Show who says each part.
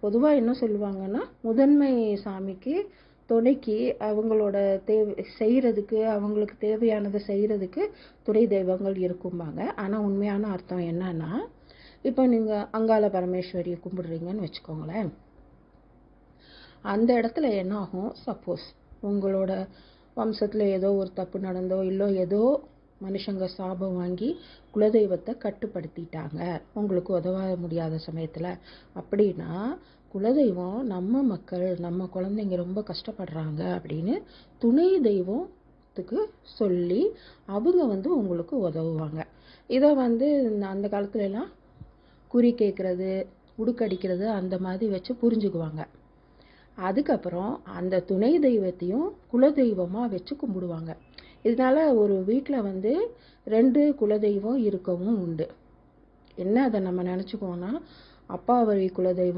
Speaker 1: பொதுவாக என்ன சொல்லுவாங்கன்னா முதன்மை சாமிக்கு துணைக்கு அவங்களோட தேவை செய்கிறதுக்கு அவங்களுக்கு தேவையானதை செய்கிறதுக்கு துணை தெய்வங்கள் இருக்கும்பாங்க. ஆனால் உண்மையான அர்த்தம் என்னன்னா இப்போ நீங்கள் அங்காள பரமேஸ்வரியை கும்பிடுறீங்கன்னு வச்சுக்கோங்களேன். அந்த இடத்துல என்ன ஆகும் சப்போஸ் உங்களோட வம்சத்தில் ஏதோ ஒரு தப்பு நடந்தோ இல்லை ஏதோ மனுஷங்க சாபம் வாங்கி குலதெய்வத்தை கட்டுப்படுத்திட்டாங்க. உங்களுக்கு உதவ முடியாத சமயத்தில். அப்படின்னா குலதெய்வம் நம்ம மக்கள் நம்ம குழந்தைங்க ரொம்ப கஷ்டப்படுறாங்க அப்படின்னு துணை தெய்வத்துக்கு சொல்லி அவங்க வந்து உங்களுக்கு உதவுவாங்க. இதை வந்து அந்த காலத்துலலாம் குறி கேட்குறது உடுக்கடிக்கிறது அந்த மாதிரி வச்சு புரிஞ்சுக்குவாங்க. அதுக்கப்புறம் அந்த துணை தெய்வத்தையும் குலதெய்வமாக வச்சு கும்பிடுவாங்க. இதனால ஒரு வீட்டில் வந்து ரெண்டு குலதெய்வம் இருக்கவும் உண்டு. என்ன அதை நம்ம நினச்சிக்குவோன்னா அப்பா வழி குலதெய்வம்